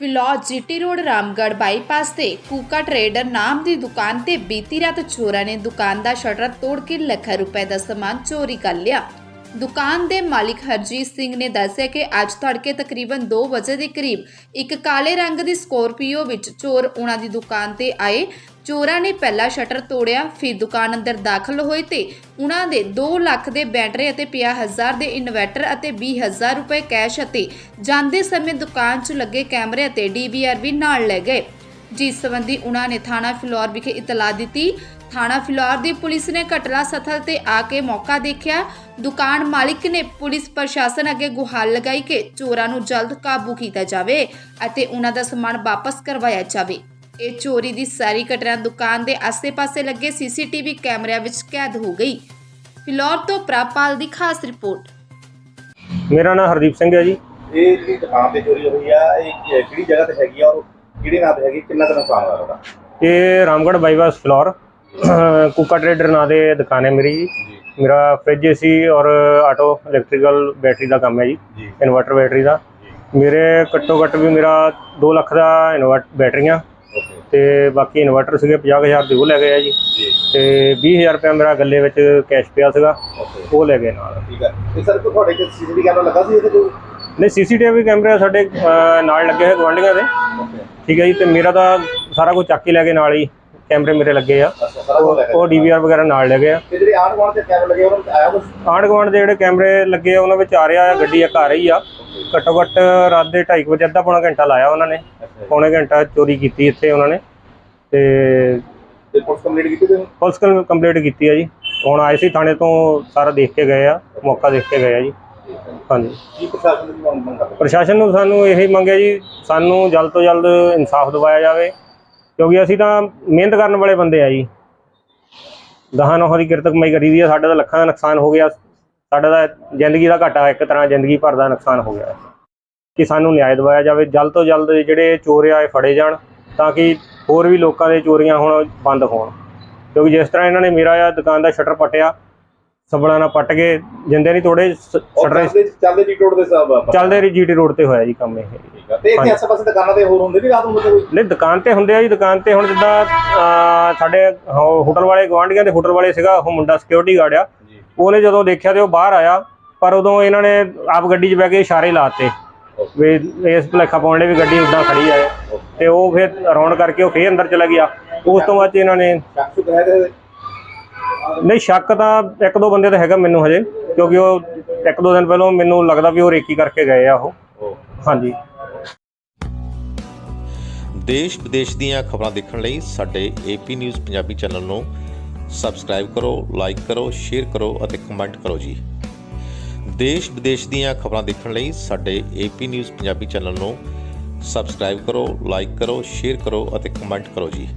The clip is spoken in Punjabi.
Phillaur GT road, Ramgarh bypass ਤੇ ਕੂਕਾ ਟਰੇਡਰ ਨਾਮ ਦੀ ਦੁਕਾਨ ਤੇ ਬੀਤੀ ਰਾਤ ਚੋਰਾਂ ਨੇ ਦੁਕਾਨ ਦਾ ਸ਼ਟਰ ਤੋੜ ਕੇ ਲੱਖਾਂ ਰੁਪਏ ਦਾ ਸਮਾਨ ਚੋਰੀ ਕਰ ਲਿਆ। ਦੁਕਾਨ ਦੇ ਮਾਲਿਕ ਹਰਜੀਤ ਸਿੰਘ ਨੇ ਦੱਸਿਆ ਕਿ ਅੱਜ ਤੜਕੇ ਤਕਰੀਬਨ 2 ਵਜੇ ਦੇ ਕਰੀਬ ਇੱਕ ਕਾਲੇ ਰੰਗ ਦੀ ਸਕੋਰਪੀਓ ਵਿੱਚ ਚੋਰ ਉਹਨਾਂ ਦੀ ਦੁਕਾਨ ਤੇ ਆਏ ਚੋਰਾਂ ਨੇ ਪਹਿਲਾ ਸ਼ਟਰ ਤੋੜਿਆ, ਫਿਰ ਦੁਕਾਨ ਅੰਦਰ ਦਾਖਲ ਹੋਏ ਤੇ ਉਹਨਾਂ ਦੇ 2 ਲੱਖ ਦੇ ਬੈਟਰੀ ਅਤੇ 50000 ਦੇ ਇਨਵਰਟਰ ਅਤੇ 20000 ਰੁਪਏ ਕੈਸ਼ ਅਤੇ ਜਾਂਦੇ ਸਮੇਂ ਦੁਕਾਨ 'ਚ ਲੱਗੇ ਕੈਮਰੇ ਅਤੇ ਡੀਵੀਆਰ ਵੀ ਨਾਲ ਲੈ ਗਏ। ਜਿਸ ਸੰਬੰਧੀ ਉਹਨਾਂ ਨੇ ਥਾਣਾ ਫਿਲੌਰ ਵਿਖੇ ਇਤਲਾਹ ਦਿੱਤੀ। ਥਾਣਾ ਫਿਲੌਰ ਦੀ ਪੁਲਿਸ ਨੇ ਘਟਨਾ ਸਥਲ ਤੇ ਆ ਕੇ ਮੌਕਾ ਦੇਖਿਆ। ਦੁਕਾਨ ਮਾਲਿਕ ਨੇ ਪੁਲਿਸ ਪ੍ਰਸ਼ਾਸਨ ਅੱਗੇ ਗੁਹਾਰ ਲਗਾਈ ਕਿ ਚੋਰਾਂ ਨੂੰ ਜਲਦ ਕਾਬੂ ਕੀਤਾ ਜਾਵੇ ਅਤੇ ਉਹਨਾਂ ਦਾ ਸਮਾਨ ਵਾਪਸ ਕਰਵਾਇਆ ਜਾਵੇ। ਇਹ ਚੋਰੀ ਦੀ ਸਾਰੀ ਘਟਨਾ ਦੁਕਾਨ ਦੇ ਆਸ-ਪਾਸੇ ਲੱਗੇ ਸੀਸੀਟੀਵੀ ਕੈਮਰਿਆਂ ਵਿੱਚ ਕੈਦ ਹੋ ਗਈ। ਫਿਲੌਰ ਤੋਂ ਪ੍ਰਾਪਾਲ ਦੀ ਖਾਸ ਰਿਪੋਰਟ। ਮੇਰਾ ਨਾਮ ਹਰਦੀਪ ਸਿੰਘ ਹੈ ਜੀ। ਇਹ ਜਿਹੜੀ ਦੁਕਾਨ ਤੇ ਚੋਰੀ ਹੋਈ ਆ ਇਹ ਕਿ- ਕਿਹੜੀ ਜਗ੍ਹਾ ਤੇ ਹੈਗੀ ਆ ਔਰ ਕਿਹੜੀ ਨਾਂ ਤੇ ਹੈਗੀ? ਕਿੰਨਾ ਕੁ ਨੁਕਸਾਨ ਹੋਇਆ ਉਹਦਾ ਇਹ ਰਾਮਗੜ੍ਹ ਬਾਈਪਾਸ ਫਲੋਰ ਕੁੱਕਾ ਟਰੇਡਰ ਨਾਂ ਦੇ ਦੁਕਾਨ ਹੈ ਮੇਰੀ ਜੀ। ਜੀ। ਮੇਰਾ ਫ੍ਰਿਜ ਏਸੀ ਔਰ ਆਟੋ ਇਲੈਕਟ੍ਰੀਕਲ ਬੈਟਰੀ ਦਾ ਕੰਮ ਹੈ ਜੀ। ਜੀ। ਇਨਵਰਟਰ ਬੈਟਰੀ ਦਾ। ਮੇਰੇ ਘੱਟੋ ਘੱਟ ਵੀ ਮੇਰਾ 2 ਲੱਖ ਦਾ ਇਨਵਰਟ ਬੈਟਰੀਆਂ। ਤੇ ਬਾਕੀ ਇਨਵਰਟਰ ਸੀਗੇ 50000 ਦੇ ਉਹ ਲੈ ਗਏ ਆ ਜੀ। ਜੀ। ਤੇ 20000 ਰੁਪਏ ਮੇਰਾ ਗੱਲੇ ਵਿੱਚ ਕੈਸ਼ ਪਿਆ ਸੀਗਾ ਉਹ ਲੈ ਗਏ ਨਾਲ। ਠੀਕ ਹੈ ਤੇ ਸਰ ਕੋ ਤੁਹਾਡੇ ਕੋਲ ਸੀਸੀਟੀਵੀ ਕੈਮਰਾ ਲੱਗਾ ਸੀ ਇਹਦੇ ਕੋਲ? ਨਹੀਂ ਸੀਸੀਟੀਵੀ ਕੈਮਰੇ ਸਾਡੇ ਨਾਲ ਲੱਗੇ ਹੋਏ ਗਵਾਂਢੀਆਂ ਦੇ। ਠੀਕ ਹੈ ਜੀ ਤੇ ਮੇਰਾ ਤਾਂ ਸਾਰਾ ਕੁਝ ਚੱਕ ਕੇ ਲੈ ਗਏ ਨਾਲ ਹੀ। ਕੈਮਰੇ ਮੇਰੇ ਲੱਗੇ ਆ। ਉਹ- ਡੀਵੀਆਰ ਵਗੈਰਾ ਨਾਲ ਲੈ ਗਏ ਆ। ਤੇ ਜਿਹੜੇ ਆਂਢ ਗੁਆਂਢ ਤੇ ਕੈਮਰਾ ਲੱਗੇ ਉਹਨਾਂ ਆਇਆ ਕੁਝ ਆਂਢ ਗੁਆਂਢ ਦੇ ਜਿਹੜੇ ਕੈਮਰੇ ਲੱਗੇ ਆ ਉਹਨਾਂ ਵਿੱਚ ਆ ਰਿਹਾ ਆ ਗੱਡੀ ਇੱਕ ਆ ਰਹੀ ਆ। ਘੱਟੋ ਘੱਟ ਰਾਤ ਦੇ 2:30 ਵਜੇ ਅੱਧਾ ਪੌਣਾ ਘੰਟਾ ਲਾਇਆ ਉਹਨਾਂ ਨੇ। ਪੌਣੇ ਘੰਟਾ ਚੋਰੀ ਕੀਤੀ ਇੱਥੇ ਉਹਨਾਂ ਨੇ। ਤੇ ਪੁਲਿਸ ਕੰਪਲੀਟ ਕੀਤੀ ਤੁਸੀਂ? ਪੁਲਿਸ ਕੋਲ ਕੰਪਲੀਟ ਕੀਤੀ ਆ ਜੀ। ਹੁਣ ਆਏ ਸੀ ਥਾਣੇ ਤੋਂ ਸਾਰਾ ਦੇਖ ਕੇ ਗਏ ਆ। ਮੌਕਾ ਦੇਖ ਕੇ ਗਏ ਆ ਜੀ। ਹਾਂਜੀ। ਦੀ ਪ੍ਰਸ਼ਾਸਨ ਨੂੰ ਸਾਨੂੰ ਇਹੀ ਮੰਗਿਆ ਜੀ ਸਾਨੂੰ ਜਲਦ ਤੋਂ ਜਲਦ ਇਨਸਾਫ ਦਿਵਾਇਆ ਜਾਵੇ। ਕਿਉਂਕਿ ਅਸੀਂ ਤਾਂ ਮਿਹਨਤ ਕਰਨ ਵਾਲੇ ਬੰਦੇ ਆ ਜੀ। ਦਹਾਂ ਨੌਹਾਂ ਦੀ ਕਿਰਤ ਕਮਾਈ ਕਰੀ ਦੀ ਆ, ਸਾਡਾ ਤਾਂ ਲੱਖਾਂ ਦਾ ਨੁਕਸਾਨ ਹੋ ਗਿਆ। ਸਾਡਾ ਤਾਂ ਜ਼ਿੰਦਗੀ ਦਾ ਘਾਟਾ ਇੱਕ ਤਰ੍ਹਾਂ ਜ਼ਿੰਦਗੀ ਭਰ ਦਾ ਨੁਕਸਾਨ ਹੋ ਗਿਆ। ਕਿ ਸਾਨੂੰ ਨਿਆਂ ਦਿਵਾਇਆ ਜਾਵੇ, ਜਲਦ ਤੋਂ ਜਲਦ ਜਿਹੜੇ ਚੋਰ ਆ, ਇਹ ਫੜੇ ਜਾਣ, ਤਾਂ ਕਿ ਹੋਰ ਵੀ ਲੋਕਾਂ ਦੇ ਚੋਰੀਆਂ ਹੁਣ ਬੰਦ ਹੋਣ। ਕਿਉਂਕਿ ਜਿਸ ਤਰ੍ਹਾਂ ਇਹਨਾਂ ਨੇ ਮੇਰਾ ਦੁਕਾਨ ਦਾ ਸ਼ਟਰ ਪਟਿਆ ਸਬਣਾ ਨਾਲ ਪੱਟ ਕੇ ਜਿੰਦੇ ਨਹੀਂ ਤੋੜੇ ਸ਼ਟਰ ਚੱਲਦੇ ਜੀ ਟੋੜ ਦੇ ਸਭ ਚੱਲਦੇ ਰਹੀ ਜੀਟੀ ਰੋਡ ਤੇ ਹੋਇਆ ਜੀ ਕੰਮ ਇਹ। ਠੀਕ ਆ। ਤੇ ਇੱਥੇ ਹਾਂਜੀ। ਆਸੇ ਪਾਸੇ ਦੁਕਾਨਾਂ ਤੇ ਹੋਰ ਹੁੰਦੇ ਵੀ ਰਾਤ ਨੂੰ ਮਤਲਬ ਨਹੀਂ ਦੁਕਾਨ ਤੇ ਹੁੰਦੇ ਆ ਜੀ ਦੁਕਾਨ ਤੇ ਹੁਣ ਜਿੱਦਾਂ ਸਾਡੇ ਹੋਟਲ ਵਾਲੇ ਗਵਾਂਢੀਆਂ ਦੇ ਹੋਟਲ ਵਾਲੇ ਸੀਗਾ ਉਹ ਮੁੰਡਾ ਸਿਕਿਉਰਿਟੀ ਗਾਰਡ ਆ। ਉਹਨੇ ਜਦੋਂ ਦੇਖਿਆ ਤੇ ਉਹ ਬਾਹਰ ਆਇਆ ਪਰ ਉਦੋਂ ਇਹਨਾਂ ਨੇ ਆਪ ਗੱਡੀ 'ਚ ਬਹਿ ਕੇ ਇਸ਼ਾਰੇ ਲਾਤੇ ਵੀ ਇਸ ਭੁਲੇਖਾ ਪਾਉਣ ਲਈ ਵੀ ਗੱਡੀ ਉਦਾਂ ਖੜੀ ਆ ਤੇ ਉਹ ਫਿਰ ਰੌਣ ਕਰਕੇ ਉਹ ਫੇਰ ਅੰਦਰ ਚਲਾ ਗਿਆ। ਉਸ ਤੋਂ ਬਾਅਦ ਇਹਨਾਂ ਨੇ ਨਹੀਂ ਸ਼ੱਕ ਤਾਂ ਇੱਕ ਦੋ ਬੰਦੇ ਤਾਂ ਹੈਗਾ ਮੈਨੂੰ ਹਜੇ ਕਿਉਂਕਿ ਉਹ ਇੱਕ ਦੋ ਦਿਨ ਪਹਿਲਾਂ ਮੈਨੂੰ ਲੱਗਦਾ ਵੀ ਉਹ ਰੇਕੀ ਕਰਕੇ ਗਏ ਆ ਉਹ। ਉਹ ਹਾਂਜੀ। ਦੇਸ਼ ਵਿਦੇਸ਼ ਦੀਆਂ ਖਬਰਾਂ ਦੇਖਣ ਲਈ ਸਾਡੇ ਏਪੀ ਨਿਊਜ਼ ਪੰਜਾਬੀ ਚੈਨਲ ਨੂੰ ਸਬਸਕ੍ਰਾਈਬ ਕਰੋ ਲਾਈਕ ਕਰੋ ਸ਼ੇਅਰ ਕਰੋ ਅਤੇ ਕਮੈਂਟ ਕਰੋ ਜੀ। ਦੇਸ਼ ਵਿਦੇਸ਼ ਦੀਆਂ ਖਬਰਾਂ ਦੇਖਣ ਲਈ ਸਾਡੇ ਏਪੀ ਨਿਊਜ਼ ਪੰਜਾਬੀ ਚੈਨਲ ਨੂੰ ਸਬਸਕ੍ਰਾਈਬ ਕਰੋ ਲਾਈਕ ਕਰੋ ਸ਼ੇਅਰ ਕਰੋ ਅਤੇ ਕਮੈਂਟ ਕਰੋ ਜੀ।